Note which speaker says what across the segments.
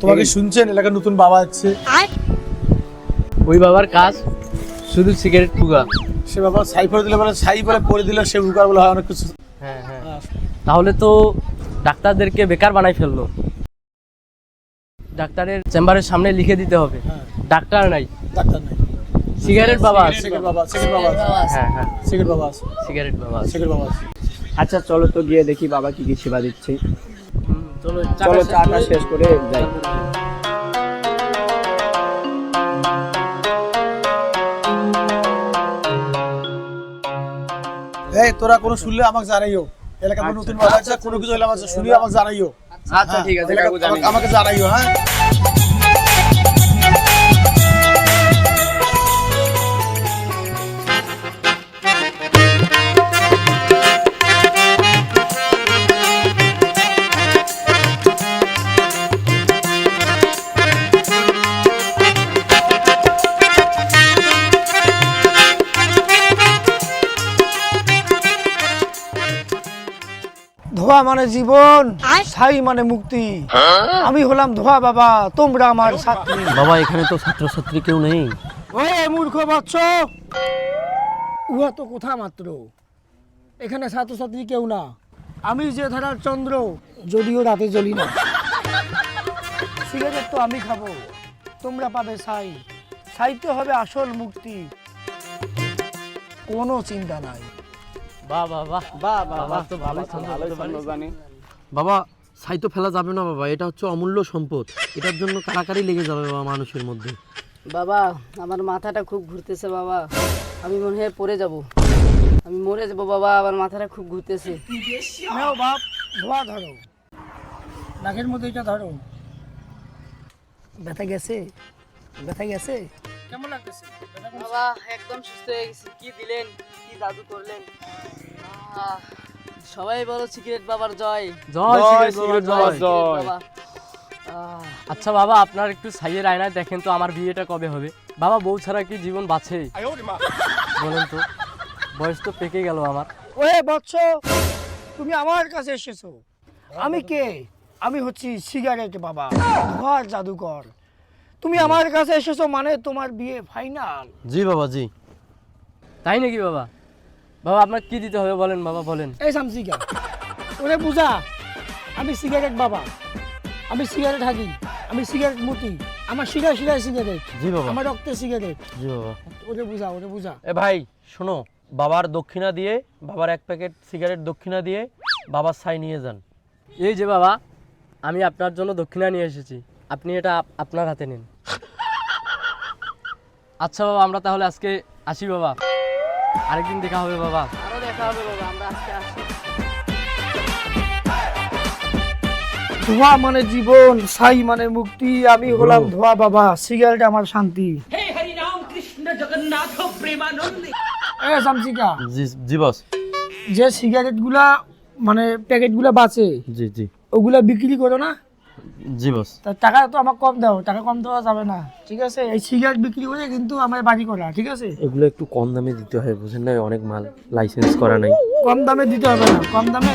Speaker 1: তোমাকে শুনছেন? এলাকার নতুন বাবা আছে।
Speaker 2: ওই বাবার কাজ শুধু সিগারেট ফুগা
Speaker 1: সে বাবা ছাই পরে দিলে মানে বলে পরে দিলে সে উকার বলে হয় অনেক কিছু।
Speaker 2: হ্যাঁ হ্যাঁ। তাহলে তো ডাক্তারদেরকে বেকার বানাই ফেলল। ডাক্তারের চেম্বারের সামনে লিখে দিতে হবে
Speaker 1: হ্যাঁ।
Speaker 2: ডাক্তার নাই।
Speaker 1: ডাক্তার নাই।
Speaker 2: সিগারেট বাবা আছে।
Speaker 1: সিগারেট বাবা সিগারেট বাবা আছে।
Speaker 2: হ্যাঁ হ্যাঁ।
Speaker 1: সিগারেট বাবা আছে।
Speaker 2: সিগারেট বাবা আছে।
Speaker 1: সিগারেট বাবা আছে।
Speaker 3: আচ্ছা চলো তো গিয়ে দেখি বাবা কি কি সেবা দিচ্ছে।
Speaker 2: চলো চাটা
Speaker 3: শেষ করে। যাই।
Speaker 1: এই তোরা কোনো শুনলে আমাকে জানাইও। এলাকা নতুন বাবা কোনো কিছু হলে আমাকে শুনলে আমাকে জানাইও।
Speaker 3: আচ্ছা ঠিক আছে
Speaker 1: এলাকা-
Speaker 3: কাকু জানি
Speaker 1: আমাকে- আমাকে জানাইও হ্যাঁ?
Speaker 4: ধোয়া মানে জীবন ছাই মানে মুক্তি। আমি হলাম ধোয়া বাবা তোমরা আমার ছাত্রী।
Speaker 2: বাবা এখানে তো ছাত্রছাত্রী কেউ নেই।
Speaker 4: ওরে মূর্খ বাচ্চ! উহা তো কোথা মাত্র? এখানে ছাত্রছাত্রী কেউ না। আমি যে ধারার চন্দ্র যদিও রাতে জ্বলি না। সিগারেট তো আমি খাব। তোমরা পাবে ছাই। ছাইতে হবে আসল মুক্তি। কোনো চিন্তা নাই।
Speaker 2: বাহ বাহ বাহ
Speaker 3: বাহ
Speaker 2: বাবা তো ছন্দ।
Speaker 3: জানি।
Speaker 5: ছাই তো ফেলা যাবে না বাবা এটা হচ্ছে অমূল্য সম্পদ। এটার জন্য কারাকারি লেগে যাবে বাবা মানুষের মধ্যে।
Speaker 6: বাবা আমার মাথাটা খুব ঘুরতেছে বাবা। আমি মনে হয় পড়ে যাব। আমি মরে যাব বাবা আমার মাথাটা খুব ঘুরতেছে।
Speaker 4: নাও বাপ ধোয়া ধরো। নাকের মধ্যে এটা ধরো। ব্যথা গেছে? ব্যথা গেছে? কেমন লাগতেছে?
Speaker 6: বাবা একদম সুস্থ হয়ে গেছি। কি দিলেন? কি জাদু করলেন? সবাই বলো সিগারেট বাবার জয়।
Speaker 2: জয় সিগারেট বাবার জয়। আচ্ছা বাবা আপনার একটু সাইয়ের আয়নায় দেখেন তো আমার বিয়েটা কবে হবে। বাবা বউ ছাড়া কি জীবন বাঁচে? বলেন তো বয়স তো পেকে গেল আমার।
Speaker 4: ওয়ে বৎস তুমি আমার কাছে এসেছ। আমি কে? আমি হচ্ছি সিগারেট বাবা ঘর জাদুকর তুমি আমার কাছে এসেছ মানে তোমার বিয়ে ফাইনাল
Speaker 5: জি বাবা জি।
Speaker 2: তাই নাকি বাবা? বাবা আপনার কি দিতে হবে বলেন বাবা বলেন।
Speaker 4: এই সামসিকা ওরে বুঝা আমি সিগারেট বাবা। আমি সিগারেট হাগি আমি সিগারেট মুতি। আমার শিরা শিরায় সিগারেট
Speaker 5: জি বাবা।
Speaker 4: আমার রক্তে সিগারেট
Speaker 5: জি বাবা।
Speaker 4: ওরে বুঝা ওরে বুঝা।
Speaker 5: এ ভাই শোনো বাবার দক্ষিণা দিয়ে বাবার এক প্যাকেট সিগারেট দক্ষিণা দিয়ে বাবার ছাই নিয়ে যান।
Speaker 2: এই যে বাবা আমি আপনার জন্য দক্ষিণা নিয়ে এসেছি। আপনি এটা আপ- আপনার হাতে নিন। আচ্ছা বাবা আমরা তাহলে আজকে আসি বাবা। আরেকদিন দেখা হবে বাবা।
Speaker 6: আরও দেখা হবে বাবা আমরা আজকে আসি।
Speaker 4: ধোয়া মানে জীবন ছাই মানে মুক্তি আমি হলাম ধোয়া বাবা সিগারেট আমার শান্তি। এ সামসিকা।
Speaker 5: জি জি বস।
Speaker 4: যে সিগারেটগুলা মানে প্যাকেটগুলা বাঁচে
Speaker 5: জি জি।
Speaker 4: ওগুলা বিক্রি করো না।
Speaker 5: জি বস
Speaker 4: টাকা তো আমাকে কম দাও টাকা কম দেওয়া যাবে না ঠিক আছে? এই সিগারেট বিক্রি করে কিন্তু আমার বাড়ি করা ঠিক আছে?
Speaker 5: এগুলো একটু কম দামে দিতে হয় বুঝেন না অনেক মাল লাইসেন্স করা নাই।
Speaker 4: কম দামে দিতে হবে না কম দামে?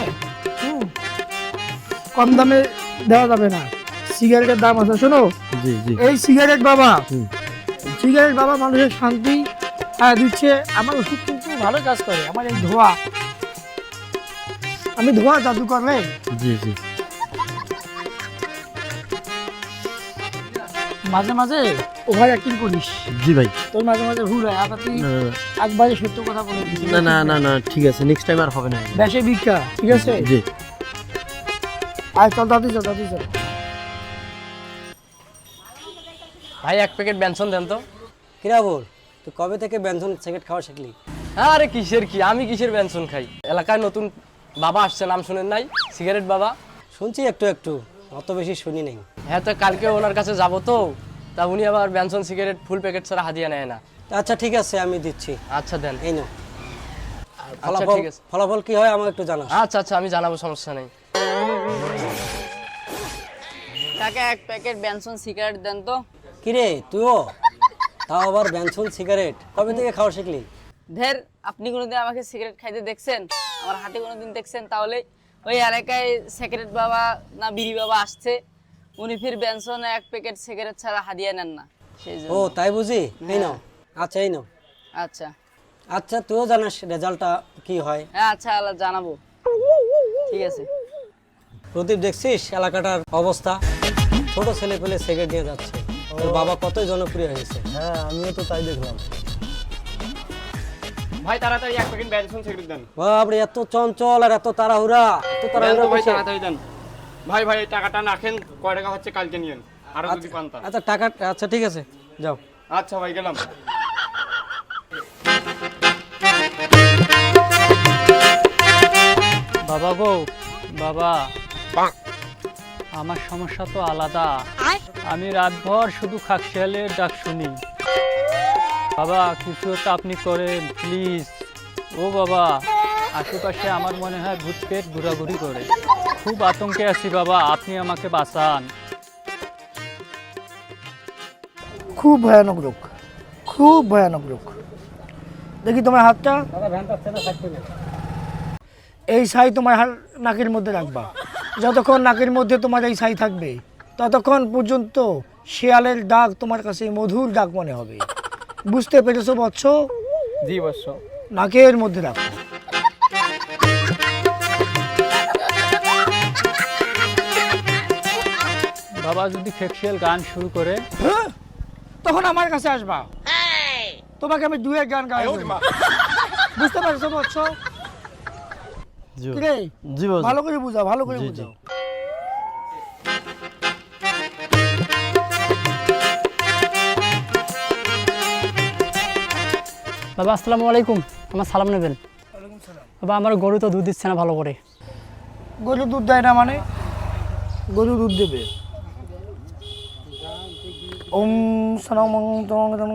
Speaker 4: কম দামে দেওয়া যাবে না। সিগারেটের দাম আছে শোনো?
Speaker 5: জি জি।
Speaker 4: এই সিগারেট বাবা সিগারেট বাবা মানুষের শান্তি দিচ্ছে। আমার ওষুধ কিন্তু ভালো কাজ করে আমার এই ধোয়া। আমি ধোয়া জাদু করলে?
Speaker 5: জি জি।
Speaker 4: মাঝে মাঝে ওভার অ্যাক্টিং করিস।
Speaker 5: জি ভাই।
Speaker 4: তোর মাঝে মাঝে ভুল হয় আবার তুই একবারে সত্য কথা বলে দিস
Speaker 5: না না না না ঠিক আছে নেক্সট টাইম আর হবে না।
Speaker 4: বেশে ভিক্ষা ঠিক আছে?
Speaker 5: জি।
Speaker 4: আয় চল দাদি চল দাদি চল।
Speaker 2: ভাই এক প্যাকেট ব্যঞ্জন দেন তো।
Speaker 7: কিরা বল তুই কবে থেকে ব্যঞ্জন সিগারেট খাওয়া শিখলি?
Speaker 2: আরে কিসের কি? আমি কিসের ব্যঞ্জন খাই? এলাকায় নতুন বাবা আসছে নাম শুনেন নাই? সিগারেট বাবা?
Speaker 7: শুনছি একটু একটু অত বেশি শুনি নেই।
Speaker 2: হ্যাঁ তো কালকে ওনার কাছে যাব তো। তা উনি আবার ব্যঞ্জন সিগারেট ফুল প্যাকেট ছাড়া হাদিয়া নেয় না।
Speaker 7: আচ্ছা ঠিক আছে আমি দিচ্ছি।
Speaker 2: আচ্ছা দেন।
Speaker 7: এই নো
Speaker 2: আচ্ছা
Speaker 7: ফলাফল
Speaker 2: ঠিক আছে।
Speaker 7: ফলাফল কি হয় আমাকে একটু জানাস।
Speaker 2: আচ্ছা আচ্ছা আমি জানাব সমস্যা নেই।
Speaker 6: কাকা এক প্যাকেট ব্যঞ্জন সিগারেট দেন তো।
Speaker 7: কিরে তুইও? তাও আবার ব্যঞ্জন সিগারেট। কবে থেকে খাওয়া শিখলি?
Speaker 6: ধের আপনি কোনোদিন আমাকে সিগারেট খাইতে দেখছেন? আমার হাতে কোনোদিন দেখছেন? তাহলে ওই এলাকায় সিগারেট বাবা না বিড়ি বাবা আসছে। উনি ফির বেনসন এক প্যাকেট সিগারেট ছাড়া হাদিয়া নেন না। সেই
Speaker 7: ও তাই বুঝি? এই নাও। আচ্ছা এই নাও।
Speaker 6: আচ্ছা।
Speaker 7: আচ্ছা তুইও জানাস রেজাল্টটা কি হয়।
Speaker 6: হ্যাঁ আচ্ছা আল্লাহ জানাব। ঠিক আছে।
Speaker 7: প্রদীপ দেখছিস এলাকাটার অবস্থা? ছোট ছেলে পেলে সিগারেট নিয়ে যাচ্ছে। তোর বাবা কত জনপ্রিয় হয়েছে।
Speaker 1: হ্যাঁ আমিও তো তাই দেখলাম।
Speaker 3: ভাই তাড়াতাড়ি এক প্যাকেট ব্যানসন সিগারেট দেন।
Speaker 7: বাপরে এত চঞ্চল আর এত তাড়াহুড়া। এত তাড়াহুড়া
Speaker 2: ভাই তাড়াতাড়ি দেন। ভাই ভাই এই টাকাটা রাখেন কয় টাকা হচ্ছে কালকে নিয়েন? আরও যদি পান তা
Speaker 7: আচ্ছা টাকা আচ্ছা ঠিক আছে যাও।
Speaker 2: আচ্ছা ভাই গেলাম।
Speaker 8: বাবা গো বাবা। আমার সমস্যা তো আলাদা। আমি রাতভর শুধু খাকশিয়ালের ডাক শুনি। বাবা কিছু একটা আপনি করেন প্লিজ। ও বাবা। আশেপাশে আমার মনে হয় ভূত পেট ঘোরাঘুরি করে। খুব আতঙ্কে আছি বাবা আপনি আমাকে বাঁচান।
Speaker 4: খুব ভয়ানক রোগ খুব ভয়ানক রোগ। দেখি তোমার হাতটা। এই ছাই তোমার হাত- নাকের মধ্যে রাখবা। যতক্ষণ নাকের মধ্যে তোমার এই ছাই থাকবে ততক্ষণ পর্যন্ত শিয়ালের ডাক তোমার কাছে মধুর ডাক মনে হবে। বুঝতে পেরেছ বৎস?
Speaker 8: জি বৎস।
Speaker 4: নাকের মধ্যে রাখো।
Speaker 8: বাবা যদি খেকশিয়াল গান শুরু করে।
Speaker 4: হ্যাঁ? তখন আমার কাছে আসবা। তোমাকে আমি দুয়ের গান গাই বুঝতে পারছ বৎস
Speaker 5: বাবা
Speaker 4: ভালো করে বুঝাও ভালো করে। বুঝাও।
Speaker 8: বাবা আসসালামু আলাইকুম। আমার সালাম নেবেন। বাবা আমার গরু তো দুধ দিচ্ছে না ভালো করে।
Speaker 4: গরু দুধ দেয় না মানে? গরু দুধ দেবে। ওম সনমং তং তং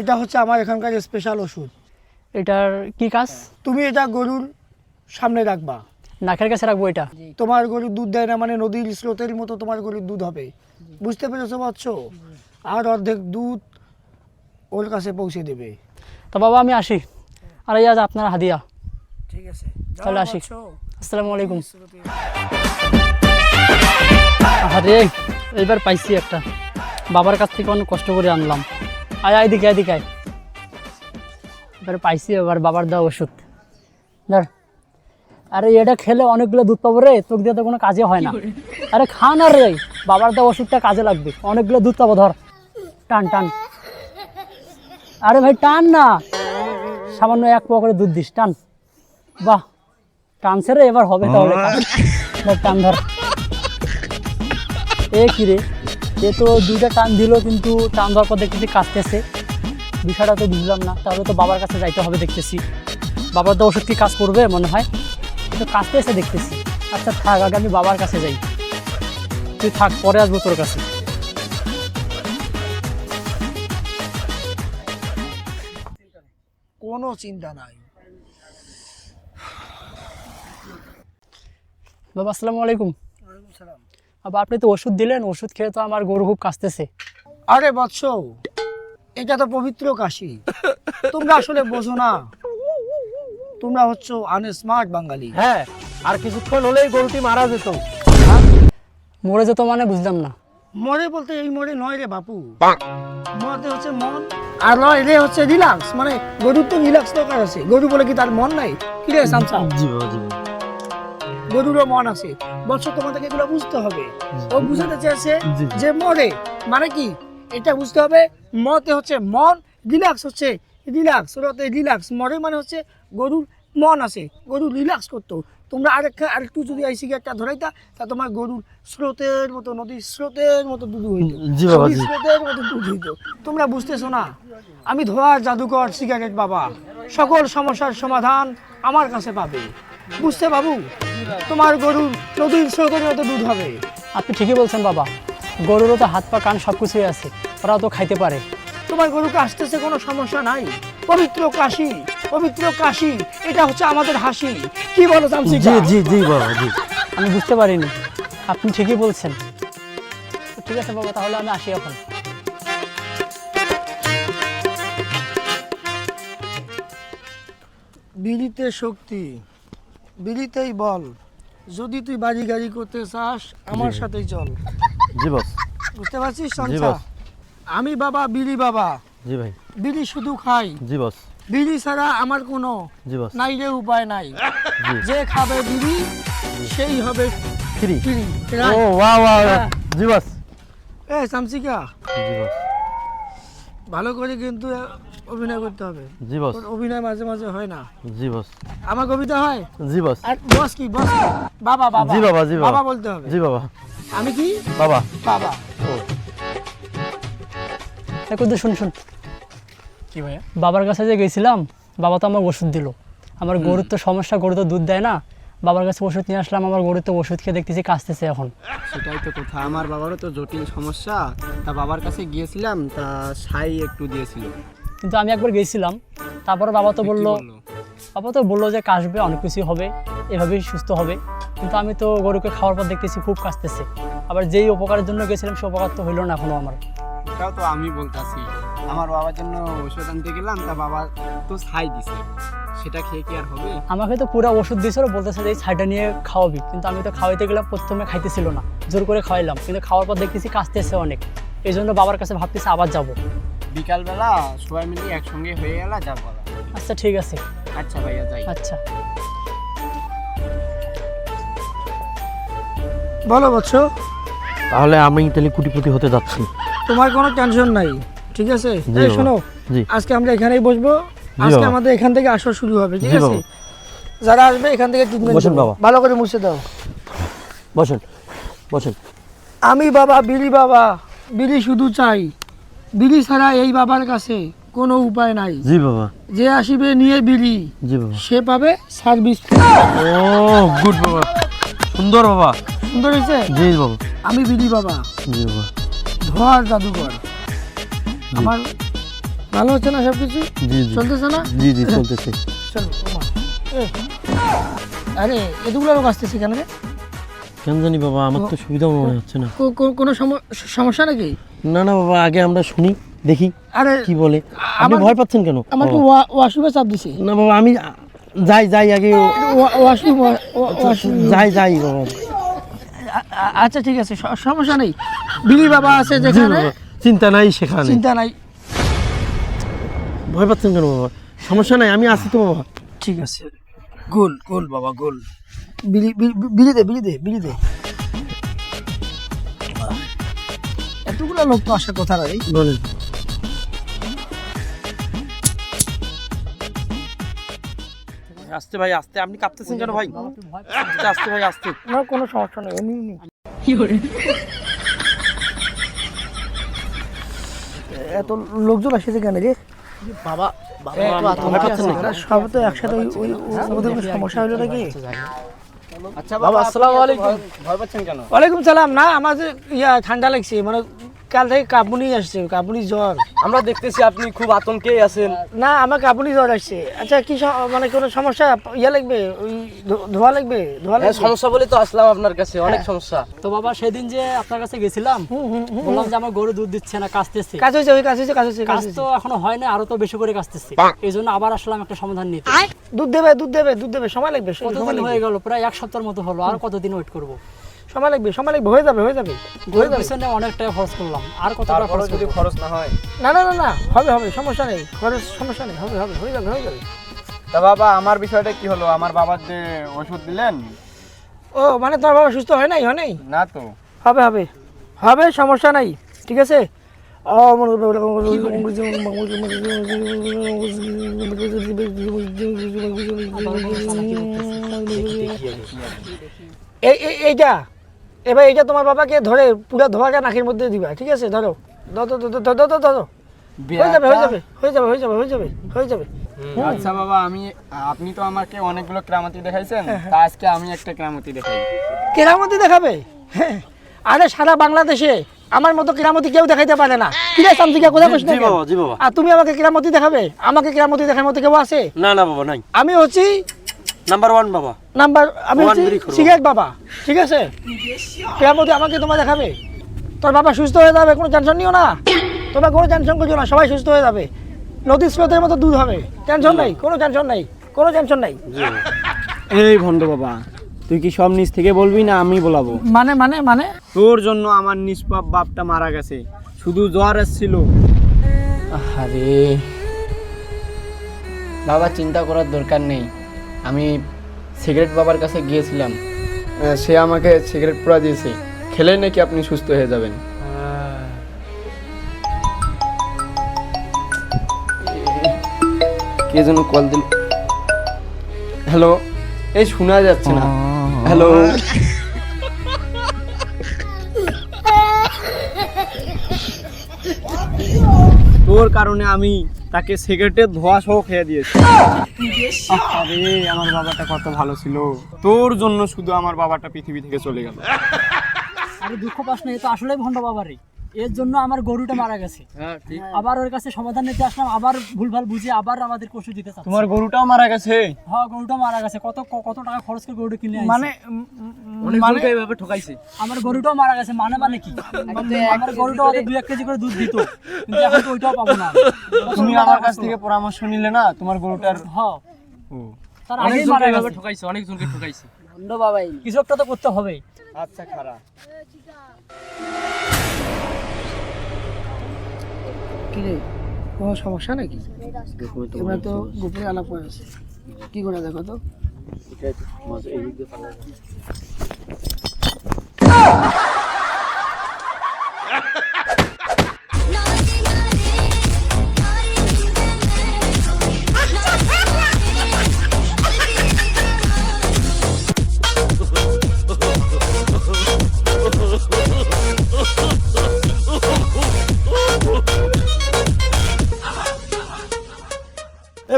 Speaker 4: এটা হচ্ছে আমার এখানকার স্পেশাল ওষুধ।
Speaker 8: এটার কি কাজ?
Speaker 4: তুমি এটা গরুর সামনে রাখবা।
Speaker 8: নাকের কাছে রাখব এটা?
Speaker 4: তোমার গরুর দুধ দেয় না মানে নদীর স্রোতের মতো তোমার গরুর দুধ হবে। বুঝতে পেরেছ পাচ্ছ আর অর্ধেক দুধ ওর কাছে পৌঁছে দেবে।
Speaker 8: তো বাবা আমি আসি। আর এই আজ আপনার হাদিয়া।
Speaker 4: ঠিক আছে।
Speaker 8: তাহলে আসি। আসসালামু আলাইকুম। আরে এইবার পাইছি একটা। বাবার কাছ থেকে অনেক কষ্ট করে আনলাম। আয় আয় দিকে এদিকে আয়। এবার পাইছি এবার বাবার দেওয়া ওষুধ। ধর। আরে এটা খেলে অনেকগুলো দুধ পাবো রে তোকে দিয়ে তো কোনো কাজে হয় না। আরে খান আর রে। বাবার দেওয়া ওষুধটা কাজে লাগবে। অনেকগুলো দুধ পাবো ধর। টান টান। আরে ভাই টান না। সামান্য এক পোয়া করে দুধ দিস টান। বাহ টানছে এবার হবে তাহলে। টান ধর। এ কি রে? এ তো দুইটা টান দিল কিন্তু টান দেওয়ার পর দেখতেছি কাঁচতেছে বিষয়টা তো বুঝলাম না তাহলে তো বাবার কাছে যাইতে হবে দেখতেছি। বাবার তো ওষুধ কি কাজ করবে মনে হয়? কিন্তু কাঁচতেছে দেখতেছি। আচ্ছা থাক আগে আমি বাবার কাছে যাই। তুই থাক পরে আসব তোর কাছে।
Speaker 4: কোনো চিন্তা নাই।
Speaker 8: বাবা আসসালামু আলাইকুম। বাবা আপনি তো ওষুধ দিলেন ওষুধ খেয়ে তো আমার গরু খুব কাঁচতেছে
Speaker 4: আরে বৎস এটা তো পবিত্র কাশি। তোমরা আসলে বোঝো না তোমরা হচ্ছ আনস্মার্ট বাঙালি।
Speaker 5: হ্যাঁ আর কিছুক্ষণ হলেই গরুটি মারা যেত।
Speaker 8: মরে যেত মানে বুঝলাম না।
Speaker 4: মরে বলতে এই মরে নয় রে বাপু। মরতে হচ্ছে মন আর নয় রে হচ্ছে রিল্যাক্স। মানে গরুর তো রিল্যাক্স দরকার আছে। গরু বলে কি তার মন নাই? কি রে সামসা
Speaker 5: জি জি
Speaker 4: গরুরও মন আছে। বৎস তোমাদেরকে এগুলো বুঝতে হবে। ও বুঝাতে চেয়েছে যে মরে মানে কি? এটা বুঝতে হবে মতে হচ্ছে মন রিল্যাক্স হচ্ছে রিল্যাক্স ওরাতে রিল্যাক্স মরে মানে হচ্ছে গরুর মন আছে গরু রিল্যাক্স করতো। তোমরা আরেকটা আরেকটু যদি এই সিগারেটটা ধরাইতা তা তোমার গরুর স্রোতের মতো নদীর স্রোতের মতো দুধ হইতো। স্রোতের মতো দুধ হইতো। তোমরা বুঝতেছো না? আমি ধোয়ার জাদুকর সিগারেট বাবা। সকল সমস্যার সমাধান আমার কাছে পাবে। বুঝতে বাবু তোমার গরুর নদীর স্রোতের মতো দুধ হবে।
Speaker 8: আপনি ঠিকই বলছেন বাবা। গরুরও তো হাত পা কান সব কিছুই আছে। ওরাও তো খাইতে পারে।
Speaker 4: তোমার গরুকে আসতেছে কোনো সমস্যা নাই? পবিত্র কাশি পবিত্র কাশি এটা হচ্ছে আমাদের হাসি। কি বলো
Speaker 5: জি জি জি বাবা জি।
Speaker 8: আমি বুঝতে পারিনি। আপনি ঠিকই বলছেন। ঠিক আছে বাবা তাহলে আমি আসি এখন।
Speaker 4: বিড়িতে শক্তি। বিড়িতেই বল। যদি তুই বাজি গাড়ি করতে চাস আমার সাথেই চল।
Speaker 5: জি বস।
Speaker 4: বুঝতে পারছিস
Speaker 5: বস।
Speaker 4: আমি বাবা বিড়ি বাবা।
Speaker 5: জি ভাই।
Speaker 4: বিড়ি শুধু খাই।
Speaker 5: জি বস।
Speaker 4: বিড়ি ছাড়া আমার কোনো
Speaker 5: জি বস।
Speaker 4: নাই রে উপায় নাই। যে খাবে বিড়ি সেই হবে
Speaker 5: ফ্রি
Speaker 4: ফ্রি
Speaker 5: ও ওয়া ওয়া
Speaker 4: হ্যাঁ।
Speaker 5: জি বস।
Speaker 4: এ সামসিকা
Speaker 5: জি বস।
Speaker 4: ভালো করে কিন্তু অভিনয় করতে হবে।
Speaker 5: জি বস।
Speaker 4: অভিনয় মাঝে মাঝে হয় না।
Speaker 5: জি বস।
Speaker 4: আমার কবিতা হয়?
Speaker 5: জি বস।
Speaker 4: আর বস কি? বস বাবা বাবা।
Speaker 5: জি বাবা, জি বাবা।
Speaker 4: বলতে হবে।
Speaker 5: জি বাবা।
Speaker 4: আমি কি?
Speaker 5: বাবা।
Speaker 4: বাবা।
Speaker 8: একটু শুন শুন।
Speaker 1: কি ভাইয়া?
Speaker 8: বাবার কাছে যে গেছিলাম বাবা তো আমার ওষুধ দিল। আমার গরুর তো সমস্যা গরু তো দুধ দেয় না। বাবার কাছে ওষুধ নিয়ে আসলাম আমার গরুর তো ওষুধ খেয়ে দেখতেছি কাশতেছে এখন।
Speaker 3: সেটাই তো কথা। আমার বাবারও তো জটিল সমস্যা। তা বাবার কাছে গিয়েছিলাম তা সাই একটু দিয়েছিল।
Speaker 8: কিন্তু আমি একবার গেছিলাম। তারপরে বাবা তো বলল বাবা তো বলল যে কাশবে অনেক কিছু হবে এভাবেই সুস্থ হবে। কিন্তু আমি তো গরুকে খাওয়ার পর দেখতেছি খুব কাশতেছে। আবার যেই উপকারের জন্য গেছিলাম সে উপকার তো হইল না এখনও আমার।
Speaker 3: এটাও তো আমি বলতাছি। আমার বাবার জন্য ওষুধ আনতে গেলাম তা বাবা তো ছাই দিছে। সেটা খেয়ে কি আর হবে?
Speaker 8: আমাকে তো পুরো ওষুধ দিয়েছিল বলতেছে যে ছাইটা নিয়ে খাওয়াবি। কিন্তু আমি তো খাওয়াইতে গেলাম প্রথমে খাইতেছিল না। জোর করে খাওয়াইলাম কিন্তু খাওয়ার পর দেখতেছি কাশতেছে অনেক। এই জন্য বাবার কাছে ভাবতেছি আবার যাব।
Speaker 3: বিকালবেলা সবাই মিলে একসঙ্গে হয়ে গেল যা বলা।
Speaker 8: আচ্ছা ঠিক আছে।
Speaker 3: আচ্ছা ভাইয়া যাই।
Speaker 8: আচ্ছা।
Speaker 4: বলো বৎস
Speaker 5: তাহলে আমি তাহলে কুটিপুটি হতে যাচ্ছি।
Speaker 4: তোমার কোনো টেনশন নাই ঠিক আছে? এই শোনো
Speaker 5: জি।
Speaker 4: আজকে আমরা এখানেই বসবো। আজকে আমাদের এখান থেকে আসর শুরু হবে ঠিক আছে? যারা আসবে এখান থেকে ট্রিটমেন্ট
Speaker 5: বসুন বাবা।
Speaker 4: ভালো করে মুছে দাও।
Speaker 5: বসুন বসেন।
Speaker 4: আমি বাবা বিড়ি বাবা বিড়ি শুধু চাই। বিড়ি ছাড়া এই বাবার কাছে কোনো উপায় নাই।
Speaker 5: জি বাবা।
Speaker 4: যে আসিবে নিয়ে বিড়ি
Speaker 5: জি বাবা।
Speaker 4: সে পাবে সার্ভিস
Speaker 5: ও গুড বাবা। সুন্দর বাবা।
Speaker 4: সুন্দর হয়েছে?
Speaker 5: জি বাবা।
Speaker 4: আমি বিড়ি বাবা।
Speaker 5: জি বাবা।
Speaker 4: ধোয়ার জাদুঘর। আমার ভালো হচ্ছে না সব কিছু
Speaker 5: জি জি।
Speaker 4: চলতেছে না?
Speaker 5: জি জি চলতেছে।
Speaker 4: চলো আরে এতগুলো লোক আসতেছে কেন রে?
Speaker 5: কেন জানি বাবা আমার তো সুবিধা মনে হচ্ছে না।
Speaker 4: কোনো সম- সমস্যা নাকি?
Speaker 5: না না বাবা আগে আমরা শুনি দেখি
Speaker 4: আরে
Speaker 5: কি বলে। আপনি ভয় পাচ্ছেন কেন?
Speaker 4: আমাকে ওয়াশরুমে চাপ দিছে।
Speaker 5: না বাবা আমি যাই যাই আগে
Speaker 4: ওয়াশরুম ওয়াশরুম।
Speaker 5: যাই যাই বাবা।
Speaker 4: আচ্ছা ঠিক আছে সমস্যা নেই। বিলি বাবা আছে যেখানে?
Speaker 5: চিন্তা নাই সেখানে।
Speaker 4: চিন্তা নাই।
Speaker 5: ভয় পাচ্ছেন কেন বাবা? সমস্যা নাই আমি আছি তো বাবা।
Speaker 4: ঠিক আছে। গোল গোল বাবা গোল। বিলি বিলি- বিলি দে বিলি দে বিলি দে। এতগুলো লোক তো আসার কথা নাই
Speaker 5: বলেন। আসতে ভাই আসতে। আপনি কাঁপতেছেন কেন ভাই? আস্তে আস্তে ভাই আসতে।
Speaker 4: না কোনো সমস্যা নেই এমনি এমনি। এত লোকজন আসেছে কেন রে?
Speaker 8: বাবা?
Speaker 4: এরা সব তো একসাথে ওই- ওই ওই- ওদের সমস্যা হলো নাকি?
Speaker 3: আচ্ছা বাবা আসসালামু আলাইকুম। ভয় পাচ্ছেন কেন?
Speaker 4: ওয়ালাইকুম সালাম। না আমার যে ইয়া ঠান্ডা লাগছে মানে কাল থেকে কাঁপুনি আসছে কাঁপুনি জ্বর।
Speaker 3: আমরা দেখতেছি আপনি খুব আতঙ্কেই আছেন।
Speaker 4: না আমার কাঁপুনি জ্বর আসছে। আচ্ছা কি মানে কোনো সমস্যা? ইয়া লাগবে? ওই ধোয়া লাগবে? ধোয়া
Speaker 3: হ্যাঁ
Speaker 4: লাগবে?
Speaker 3: সমস্যা বলে তো আসলাম আপনার কাছে অনেক সমস্যা।
Speaker 8: তো বাবা সেদিন যে আপনার কাছে গেছিলাম বললাম যে আমার গরু দুধ দিচ্ছে না কাশতেছে।
Speaker 4: কাজ হয়েছে ওই কাজ হয়েছে কাজ হয়েছে কাজ
Speaker 8: তো এখনও হয় না আরও তো বেশি করে কাশতেছে। এই জন্য আবার আসলাম একটা সমাধান নিতে।
Speaker 4: দুধ দেবে দুধ দেবে দুধ দেবে সময় লাগবে
Speaker 8: কতদিন হয়ে গেল? প্রায় এক সপ্তাহের মতো হলো আর কতদিন ওয়েট করব?
Speaker 4: সময় লাগবে সময় লাগবে হয়ে যাবে হয়ে যাবে হয়ে যাবে
Speaker 8: পিছনে অনেক টাকা খরচ করলাম আর কত টাকা খরচ
Speaker 3: যদি খরচ না হয়
Speaker 4: না না না না হবে হবে সমস্যা নেই খরচ সমস্যা নেই হবে হবে হয়ে যাবে হয়ে যাবে
Speaker 3: তা বাবা আমার বিষয়টা কি হলো আমার বাবার যে ওষুধ দিলেন
Speaker 4: ও মানে তোমার বাবা সুস্থ হয় নাই হয় নাই
Speaker 3: না তো
Speaker 4: হবে হবে হবে সমস্যা নাই ঠিক আছে এই এই- এইটা এবার এইটা তোমার বাবাকে ধরে পুরো ধোয়াটা নাকের মধ্যে দিবা ঠিক আছে? ধরো। ধরো ধরো ধরো ধরো হয়ে যাবে হয়ে যাবে হয়ে যাবে হয়ে যাবে হয়ে যাবে হয়ে যাবে।
Speaker 3: আচ্ছা বাবা আমি আপনি তো আমাকে অনেকগুলো ক্রামতি দেখাইছেন তা আজকে আমি একটা ক্রামতি দেখাই।
Speaker 4: কেরামতি দেখাবে? হ্যাঁ। আরে সারা বাংলাদেশে আমার মতো কেরামতি কেউ দেখাইতে পারে না। কি রে শান্তিকা কোথায় বসে
Speaker 5: জি বাবা জি বাবা।
Speaker 4: আর তুমি আমাকে কেরামতি দেখাবে? আমাকে কেরামতি দেখার মতো কেউ আছে?
Speaker 5: না না বাবা নাই।
Speaker 4: আমি হচ্ছি
Speaker 5: নাম্বার ওয়ান বাবা।
Speaker 4: নাম্বার আমি। সিগারেট বাবা ঠিক আছে? কেরামতি আমাকে তোমার দেখাবে। তোর বাবা সুস্থ হয়ে যাবে কোনো টেনশন নিও না। তোমার কোনো টেনশন করছ না সবাই সুস্থ হয়ে যাবে। নদীর স্রোতের মতো দুধ হবে। টেনশন নাই কোনো টেনশন নাই কোনো টেনশন নাই।
Speaker 3: এই ভণ্ড বাবা তুই কি সব নিজ থেকে বলবি না আমি বলাবো?
Speaker 4: মানে মানে মানে?
Speaker 3: তোর জন্য আমার নিষ্পাপ বাপটা মারা গেছে। শুধু জ্বর এসেছিল। আরে বাবা চিন্তা করার দরকার নেই। আমি সিগারেট বাবার কাছে গিয়েছিলাম। সে আমাকে সিগারেট পুরা দিয়েছে। খেলে নাকি আপনি সুস্থ হয়ে যাবেন। কে যেন কল দিল। হ্যালো, এই শোনা যাচ্ছে না। হ্যালো। তোর কারণে আমি তাকে সিগারেটের ধোয়া সহ খেয়ে দিয়েছি। আমার বাবাটা কত ভালো ছিল। তোর জন্য শুধু আমার বাবাটা পৃথিবী থেকে চলে গেল।
Speaker 8: আরে দুঃখ পাস না এ তো আসলেই ভণ্ড বাবারই এর জন্য আমার গরুটা মারা গেছে। আবার ওর কাছে সমাধান নিতে আসলাম আবার ভুলভাল বুঝে আবার আমাদের কষ্ট দিতে চাচ্ছে।
Speaker 3: তোমার গরুটাও মারা গেছে?
Speaker 8: হ্যাঁ গরুটা মারা গেছে। কত কত টাকা খরচ করে গরুটা কিনে।
Speaker 4: মানে উম, উম, মানে
Speaker 8: আমার গরুটাও মারা গেছে মানে মানে কি? আমার গরুটা ওদের দুই এক কেজি করে দুধ দিত কিন্তু এখন তো ওইটাও পাবো না।
Speaker 3: তুমি আমার কাছ থেকে পরামর্শ নিলে না তোমার গরুটার
Speaker 8: হ্যাঁ। তার আগেই মারা গেছে।
Speaker 2: ঠকাইছে অনেকজনকে ঠকাইছে।
Speaker 6: ভণ্ড বাবাই
Speaker 8: কিছু একটা তো করতে হবেই
Speaker 3: আচ্ছা খারাপ
Speaker 4: কি রে? কোনো সমস্যা নাকি? তোমরা তো গোপনে আলাপ করে আছে কি করে দেখো তো?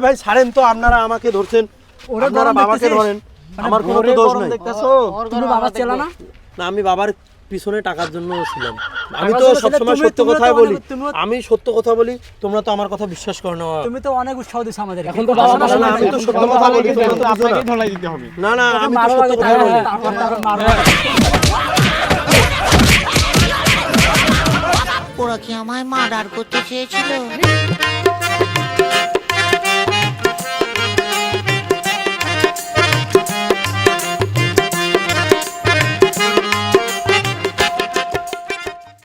Speaker 5: ভাই ছাড়েন তো আপনারা আমাকে ধরছেন।
Speaker 8: ওরা
Speaker 5: আপনারা বাবাকে ধরেন। আমার কোনো তো দোষ নাই।
Speaker 8: তুমি বাবার চেলা না?
Speaker 5: না আমি বাবার পিছনে টাকার জন্য ছিলাম। আমি তো সবসময় সত্য কথাই বলি। আমি সত্য কথা বলি তোমরা তো আমার কথা বিশ্বাস করো না।
Speaker 8: তুমি তো অনেক উৎসাহ দিছো আমাদের
Speaker 3: এখন তো বাবা
Speaker 5: না, আমি তো সত্য কথা বলি তোমরা তো।
Speaker 3: আপনাকেই ধলাই দিতে হবে।
Speaker 5: না না আমি তো সত্য কথা বলি।
Speaker 9: ওরা কি আমায় মার্ডার করতে চেয়েছিল?